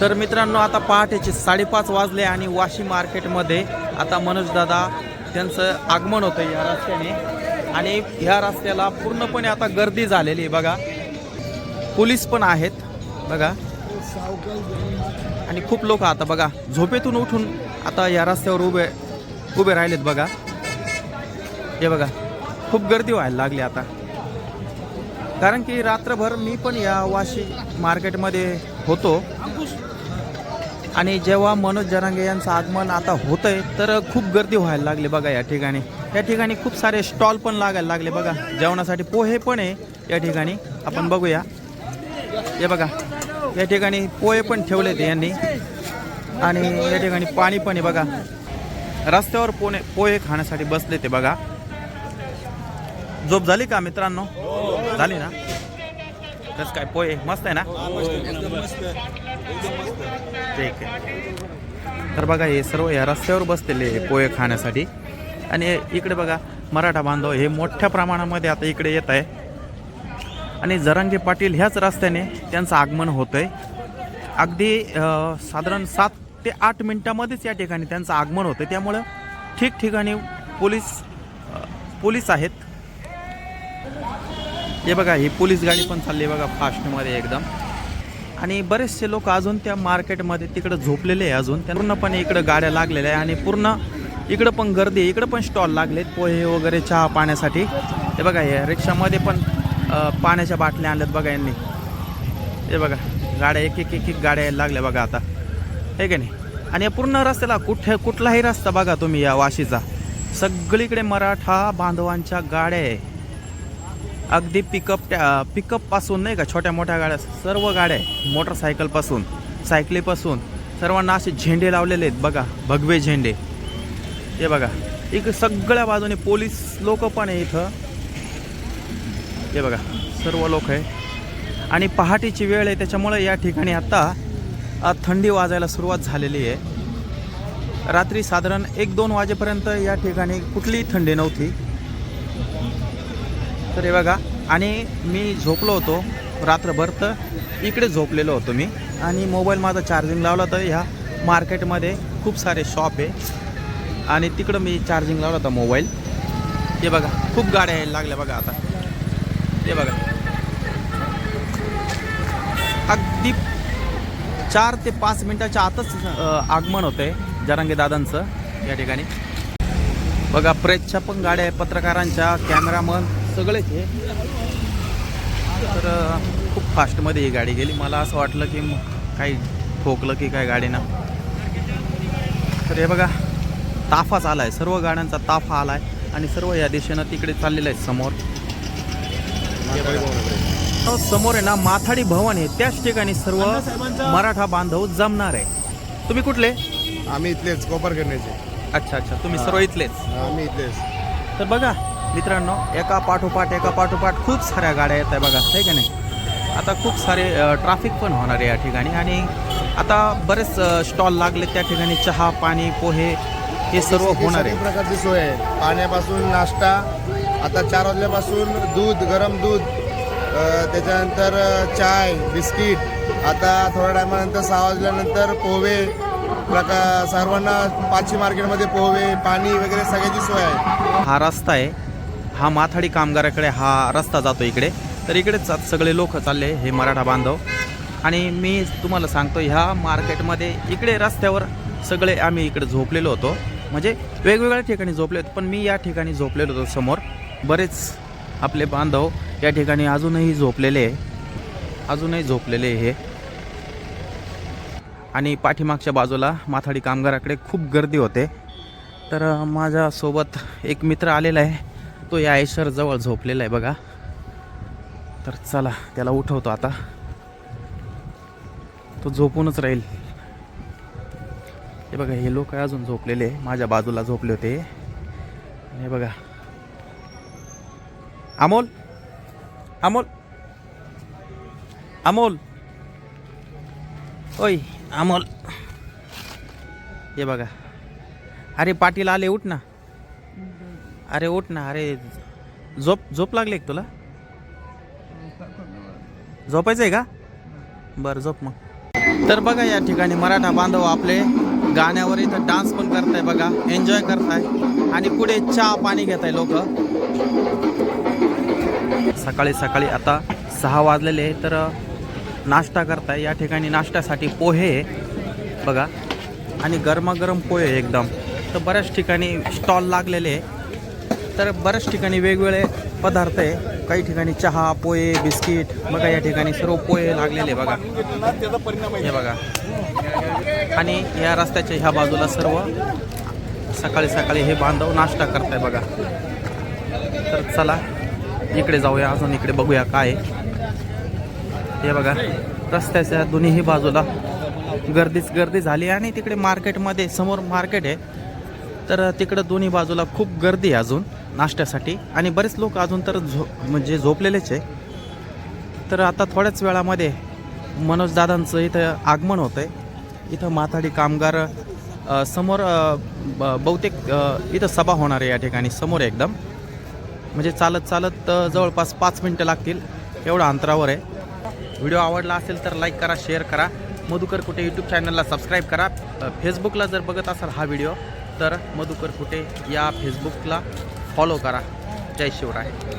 तर मित्रांनो आता पहाटेचे साडेपाच वाजले आणि वाशी मार्केटमध्ये आता मनोज दादा त्यांचं आगमन होतं या रस्त्याने. आणि ह्या रस्त्याला पूर्णपणे आता गर्दी झालेली आहे बघा. पोलीस पण आहेत बघा. आणि खूप लोक आता बघा झोपेतून उठून आता या रस्त्यावर उभे उभे राहिलेत बघा. हे बघा खूप गर्दी व्हायला लागली आता. कारण की रात्रभर मी पण या वाशी मार्केटमध्ये होतो. आणि जेव्हा मनोज जरांगे यांचं आगमन आता होत आहे तर खूप गर्दी व्हायला लागली बघा या ठिकाणी. या ठिकाणी खूप सारे स्टॉल पण लागायला लागले बघा. जेवणासाठी पोहे पण आहे या ठिकाणी. आपण बघूया. हे बघा या ठिकाणी पोहे पण ठेवले ते यांनी. आणि या ठिकाणी पाणी पण आहे बघा. रस्त्यावर पोणे पोहे खाण्यासाठी बसले ते बघा. झोप झाली का मित्रांनो? झाली ना? कसं काय पोहे? मस्त आहे ना? ठीक आहे तर बघा हे सर्व या रस्त्यावर बसलेले पोहे खाण्यासाठी. आणि इकडे बघा मराठा बांधव हे मोठ्या प्रमाणामध्ये आता इकडे येत आहे. आणि जरांगे पाटील ह्याच रस्त्याने त्यांचं आगमन होतं आहे अगदी साधारण सात ते आठ मिनटामध्येच या ठिकाणी त्यांचं आगमन होतं त्यामुळं ठिकठिकाणी पोलीस पोलीस आहेत. हे बघा ही पोलीस गाडी पण चालली आहे बघा फास्टमध्ये एकदम. आणि बरेचसे लोक अजून त्या मार्केटमध्ये तिकडं झोपलेले आहे अजून. त्या पूर्णपणे इकडं गाड्या लागलेल्या आहे आणि पूर्ण इकडं पण गर्दी आहे इकडं पण स्टॉल लागलेत पोहे वगैरे चहा पाण्यासाठी. ते बघा हे रिक्षामध्ये पण पाण्याच्या बाटल्या आणल्यात बघा यांनी. हे बघा गाड्या एक एक एक एक गाड्या यायला लागल्या बघा आता. हे की नाही? आणि या पूर्ण रस्त्याला कुठे कुठलाही रस्ता बघा तुम्ही या वाशीचा. सगळीकडे मराठा बांधवांच्या गाड्या आहे. अगदी पिकअप त्या पिकअपपासून नाही का छोट्या मोठ्या गाड्या सर्व गाड्या मोटरसायकलपासून सायकलीपासून सर्वांना असे झेंडे लावलेले आहेत बघा भगवे झेंडे. हे बघा इकडे सगळ्या बाजूने पोलीस लोक पण आहे इथं. हे बघा सर्व लोक आहे. आणि पहाटेची वेळ आहे त्याच्यामुळे या ठिकाणी आता थंडी वाजायला सुरुवात झालेली आहे. रात्री साधारण एक दोन वाजेपर्यंत या ठिकाणी कुठलीही थंडी नव्हती. तर हे बघा आणि मी झोपलो होतो रात्रभर तर इकडे झोपलेलो होतो मी. आणि मोबाईल माझा चार्जिंग लावला तर ह्या मार्केटमध्ये खूप सारे शॉप आहे. आणि तिकडं मी चार्जिंग लावला होता मोबाईल. हे बघा खूप गाड्या यायला लागल्या बघा आता. हे बघा. अगदी चार ते पाच मिनटाच्या आतच आगमन होतंय जरांगे दादांचं या ठिकाणी. बघा प्रेसच्या पण गाड्या आहे पत्रकारांच्या कॅमेरामन सगळेच हे. तर खूप फास्टमध्ये ही गाडी गेली. मला असं वाटलं की काही ठोकलं की काय गाडीनं. तर हे बघा ताफाच आलाय. सर्व गाड्यांचा ताफा आलाय आणि सर्व या दिशेनं तिकडे चाललेलं आहे समोर. हे समोर आहे ना माथाडी भवन आहे. त्याच ठिकाणी सर्व मराठा बांधव जमणार आहे. तुम्ही कुठले? आम्ही इथलेच कोपर करण्याचे अच्छा अच्छा. तुम्ही सर्व इथलेच. आम्ही इथलेच. तर बघा मित्रांनो एका पाठोपाठ एका पाठोपाठ खूप साऱ्या गाड्या येत आहे बघा आहे का नाही? आता खूप सारे ट्रॅफिक पण होणार आहे या ठिकाणी. आणि आता बरेच स्टॉल लागले त्या ठिकाणी चहा पाणी पोहे हे सर्व होणार आहे. प्रकारची सोय आहे. पाण्यापासून नाश्ता आता चार वाजल्यापासून दूध गरम दूध त्याच्यानंतर चाय बिस्किट आता थोड्या टायमानंतर सहा वाजल्यानंतर पोहे प्रकार सर्वांना पाचशे मार्केटमध्ये पोहे पाणी वगैरे सगळ्याची सोय आहे. हा रस्ता आहे. हा माथाडी कामगाराकडे हा रस्ता जातो इकडे. तर इकडेच सगळे लोक चालले हे मराठा बांधव. आणि मी तुम्हाला सांगतो ह्या मार्केटमध्ये इकडे रस्त्यावर सगळे आम्ही इकडे झोपलेलो होतो. म्हणजे वेगवेगळ्या ठिकाणी झोपले होते पण मी या ठिकाणी झोपलेलो होतो समोर. बरेच आपले बांधव या ठिकाणी अजूनही झोपलेले आहे. अजूनही झोपलेले हे. आणि पाठीमागच्या बाजूला माथाडी कामगाराकडे खूप गर्दी होते. तर माझ्यासोबत एक मित्र आलेला आहे. तो या ऐशरजवळ झोपलेला आहे बघा. तर चला त्याला उठवतो आता. तो झोपूनच राहील. हे बघा हे लोक अजून झोपलेले माझ्या बाजूला झोपले होते. हे बघा. अमोल! अमोल! अमोल! ओय अमोल! हे बघा. अरे पाटील आले उठ ना. अरे उठ ना अरे झोप झोप लागली का तुला? झोपायचं आहे का? बरं झोप मग. तर बघा या ठिकाणी मराठा बांधव आपले गाण्यावर इथं डान्स पण करताय बघा एन्जॉय करताय. आणि पुढे चहा पाणी घेत आहे लोक. सकाळी सकाळी आता सहा वाजलेले तर नाश्ता करताय. या ठिकाणी नाश्त्यासाठी पोहे बघा. आणि गरमागरम पोहे एकदम. तर बऱ्याच ठिकाणी स्टॉल लागलेले आहे. तर बऱ्याच ठिकाणी वेगवेगळे पदार्थ आहे. काही ठिकाणी चहा पोहे बिस्किट बघा या ठिकाणी सर्व पोहे लागलेले बघा. हे बघा. आणि या रस्त्याच्या ह्या बाजूला सर्व सकाळी सकाळी हे बांधव नाश्ता करताय बघा. तर चला इकडे जाऊया अजून इकडे बघूया काय हे बघा रस्त्याच्या दोन्हीही बाजूला गर्दीच गर्दी झाली आणि तिकडे मार्केटमध्ये समोर मार्केट आहे. तर तिकडं दोन्ही बाजूला खूप गर्दी आहे अजून. नाश्त्यासाठी. आणि बरेच लोक अजून तर झो म्हणजे झोपलेलेच आहे. तर आता थोड्याच वेळामध्ये मनोज दादांचं इथं आगमन होतं आहे इथं माथाडी कामगार समोर ब- बहुतेक इथं सभा होणार आहे या ठिकाणी समोर एकदम. म्हणजे चालत चालत जवळपास पाच मिनटं लागतील एवढं अंतरावर आहे. व्हिडिओ आवडला असेल तर लाईक करा शेअर करा. मधुकर कुठे यूट्यूब चॅनलला सबस्क्राईब करा. फेसबुकला जर बघत असाल हा व्हिडिओ तर मधुकर कुठे या फेसबुकला फॉलो करा. जय शिवराय.